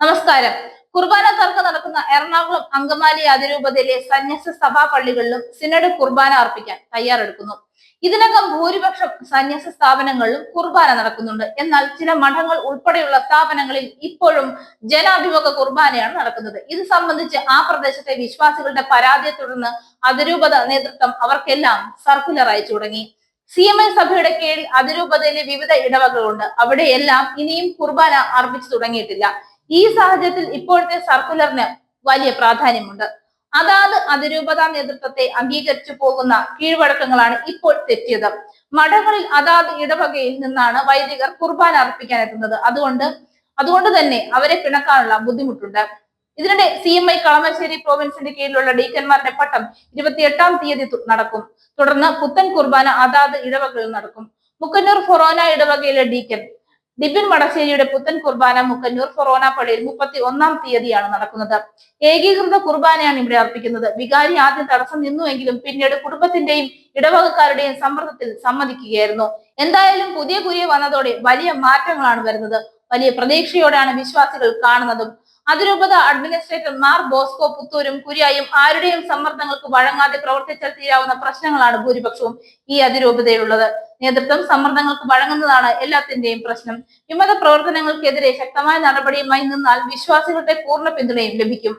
നമസ്കാരം. കുർബാന തർക്കം നടക്കുന്ന എറണാകുളം അങ്കമാലി അതിരൂപതയിലെ സന്യാസ സഭാ പള്ളികളിലും സിനഡ് കുർബാന അർപ്പിക്കാൻ തയ്യാറെടുക്കുന്നു. ഇതിനകം ഭൂരിപക്ഷം സന്യാസ സ്ഥാപനങ്ങളിലും കുർബാന നടക്കുന്നുണ്ട്. എന്നാൽ ചില മഠങ്ങൾ ഉൾപ്പെടെയുള്ള സ്ഥാപനങ്ങളിൽ ഇപ്പോഴും ജനാഭിമുഖ കുർബാനയാണ് നടക്കുന്നത്. ഇത് സംബന്ധിച്ച് ആ പ്രദേശത്തെ വിശ്വാസികളുടെ പരാതിയെ തുടർന്ന് അതിരൂപത നേതൃത്വം അവർക്കെല്ലാം സർക്കുലർ അയച്ചു തുടങ്ങി. സി എം ഐ സഭയുടെ കീഴിൽ അതിരൂപതയിലെ വിവിധ ഇടവകളുണ്ട് അവിടെയെല്ലാം ഇനിയും കുർബാന അർപ്പിച്ചു തുടങ്ങിയിട്ടില്ല. ഈ സാഹചര്യത്തിൽ ഇപ്പോഴത്തെ സർക്കുലറിന് വലിയ പ്രാധാന്യമുണ്ട്. അതാത് അതിരൂപതാ നേതൃത്വത്തെ അംഗീകരിച്ചു പോകുന്ന കീഴ്വഴക്കങ്ങളാണ് ഇപ്പോൾ തെറ്റിയത്. മഠങ്ങളിൽ അതാത് ഇടവകയിൽ നിന്നാണ് വൈദികർ കുർബാന അർപ്പിക്കാൻ എത്തുന്നത്. അതുകൊണ്ട് അതുകൊണ്ട് തന്നെ അവരെ പിണക്കാനുള്ള ബുദ്ധിമുട്ടുണ്ട്. ഇതിനിടെ സി എം ഐ കളമശ്ശേരി പ്രോവിൻസിന്റെ കീഴിലുള്ള ഡീക്കന്മാരുടെ പട്ടം ഇരുപത്തിയെട്ടാം തീയതി നടക്കും. തുടർന്ന് പുത്തൻ കുർബാന അതാത് ഇടവകയിൽ നടക്കും. മുക്കന്നൂർ ഫൊറോന ഇടവകയിലെ ഡീക്കൻ ഡിബിൻ വടശ്ശേരിയുടെ പുത്തൻ കുർബാന മുക്കന്നൂർ ഫൊറോന പള്ളിയിൽ മുപ്പത്തി ഒന്നാം തീയതിയാണ് നടക്കുന്നത്. ഏകീകൃത കുർബാനയാണ് ഇവിടെ അർപ്പിക്കുന്നത്. വികാരി ആദ്യം തടസ്സം നിന്നുവെങ്കിലും പിന്നീട് കുടുംബത്തിന്റെയും ഇടവകക്കാരുടെയും സമ്മർദ്ദത്തിൽ സമ്മതിക്കുകയായിരുന്നു. എന്തായാലും പുതിയ കുരിയ വന്നതോടെ വലിയ മാറ്റങ്ങളാണ് വരുന്നത്. വലിയ പ്രതീക്ഷയോടെയാണ് വിശ്വാസികൾ കാണുന്നതും. അതിരൂപത അഡ്മിനിസ്ട്രേറ്റർ മാർ ബോസ്കോ പുത്തൂരും കുര്യായും ആരുടെയും സമ്മർദ്ദങ്ങൾക്ക് വഴങ്ങാതെ പ്രവർത്തിച്ചാൽ തീരാവുന്ന പ്രശ്നങ്ങളാണ് ഭൂരിപക്ഷവും ഈ അതിരൂപതയിലുള്ളത്. നേതൃത്വം സമ്മർദ്ദങ്ങൾക്ക് വഴങ്ങുന്നതാണ് എല്ലാത്തിന്റെയും പ്രശ്നം. വിമത പ്രവർത്തനങ്ങൾക്കെതിരെ ശക്തമായ നടപടിയുമായി നിന്നാൽ വിശ്വാസികളുടെ പൂർണ പിന്തുണയും ലഭിക്കും.